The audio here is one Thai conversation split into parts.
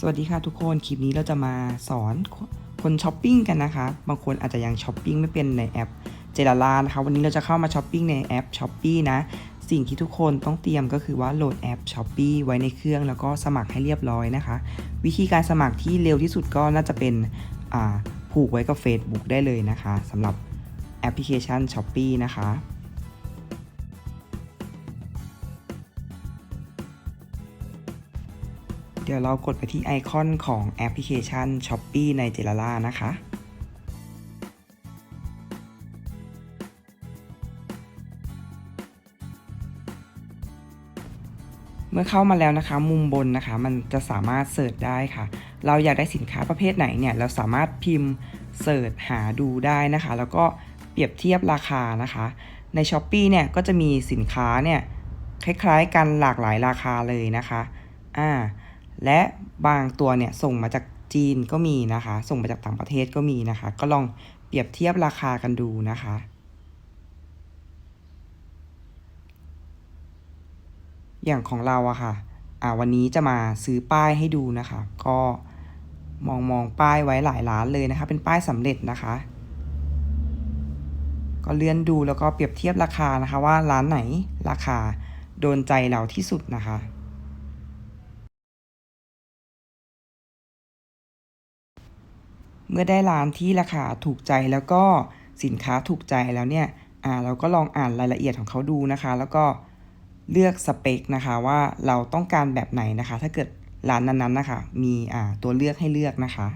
สวัสดีค่ะทุกคน คลิปนี้เราจะมาสอนคนช้อปปิ้งกันนะคะ บางคนอาจจะยังช้อปปิ้งไม่เป็นในแอปเจลาลานะคะ วันนี้เราจะเข้ามาช้อปปิ้งในแอปช้อปปีนะ สิ่งที่ทุกคนต้องเตรียมก็คือว่าโหลดแอปช้อปปีไว้ในเครื่องแล้วก็สมัครให้เรียบร้อยนะคะ วิธีการสมัครที่เร็วที่สุดก็น่าจะเป็นผูกไว้กับ Facebook ได้เลยนะคะสำหรับแอปพลิเคชันช้อปปีนะคะ เดี๋ยวเรากดไปที่ไอคอนของแอปพลิเคชัน s h อ p e e ในเจลาล่านะคะ เมื่อเข้ามาแล้วนะคะ มุมบนนะคะ มันจะสามารถเสิร์ชได้ค่ะ เราอยากได้สินค้าประเภทไหนเนี่ย เราสามารถพิมพ์เสิร์ชหาดูได้นะคะ แล้วก็เปรียบเทียบราคานะคะ ใน s h อ p e e เนี่ยก็จะมีสินค้าเนี่ยคล้ายๆกันหลากหลายราคาเลยนะคะ อ่า และบางตัวเนี่ยส่งมาจากจีนก็มีนะคะ ส่งมาจากต่างประเทศก็มีนะคะ ก็ลองเปรียบเทียบราคากันดูนะคะอย่างของเราอะค่ะ อ่า วันนี้จะมาซื้อป้ายให้ดูนะคะ ก็มองมองป้ายไว้หลายร้านเลยนะคะ เป็นป้ายสำเร็จนะคะ ก็เลื่อนดูแล้วก็เปรียบเทียบราคานะคะว่าร้านไหนราคาโดนใจเราที่สุดนะคะ เมื่อได้ร้านที่ราคาถูกใจแล้วก็สินค้าถูกใจแล้วเนี่ยอ่าเราก็ลองอ่านรายละเอียดของเขาดูนะคะ แล้วก็เลือกสเปคนะคะว่าเราต้องการแบบไหนนะคะ ถ้าเกิดร้านนั้นๆนะคะ มีอ่าตัวเลือกให้เลือกนะคะ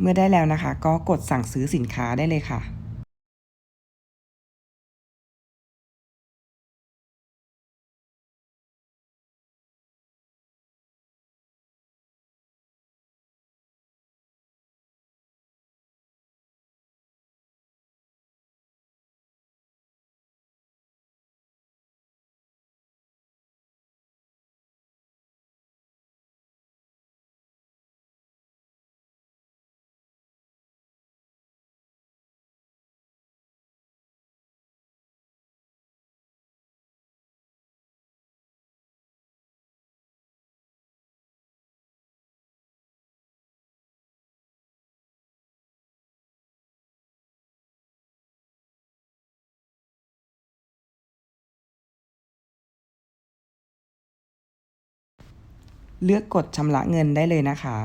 เมื่อได้แล้วนะคะ ก็กดสั่งซื้อสินค้าได้เลยค่ะ เลือกกดชำระเงินได้เลยนะคะ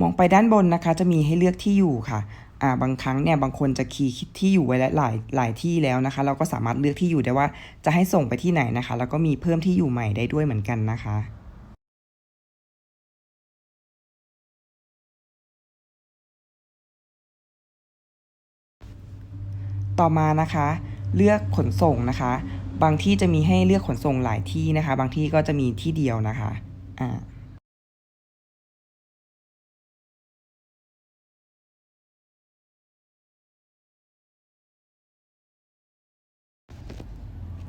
มองไปด้านบนนะคะ จะมีให้เลือกที่อยู่ค่ะอ่าบางครั้งเนี่ยบางคนจะคีย์ที่อยู่ไว้หลายหลายที่แล้วนะคะ เราก็สามารถเลือกที่อยู่ได้ว่าจะให้ส่งไปที่ไหนนะคะ แล้วก็มีเพิ่มที่อยู่ใหม่ได้ด้วยเหมือนกันนะคะ ต่อมานะคะ เลือกขนส่งนะคะ บางที่จะมีให้เลือกขนส่งหลายที่นะคะ บางที่ก็จะมีที่เดียวนะคะอ่า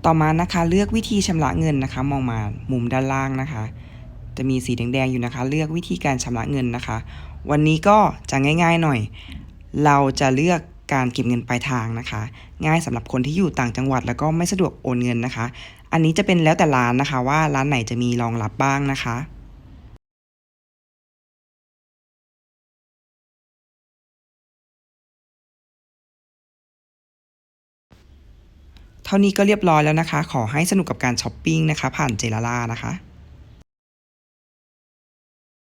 ต่อมานะคะเลือกวิธีชำระเงินนะคะ มองมามุมด้านล่างนะคะ จะมีสีแดงๆอยู่นะคะ เลือกวิธีการชำระเงินนะคะ วันนี้ก็จะง่าย ๆหน่อย เราจะเลือก การเก็บเงินปลายทางนะคะ ง่ายสำหรับคนที่อยู่ต่างจังหวัดแล้วก็ไม่สะดวกโอนเงินนะคะ อันนี้จะเป็นแล้วแต่ร้านนะคะว่าร้านไหนจะมีรองรับบ้างนะคะเท่านี้ก็เรียบร้อยแล้วนะคะ ขอให้สนุกกับการช้อปปิ้งนะคะ ผ่านเจลาล่านะคะ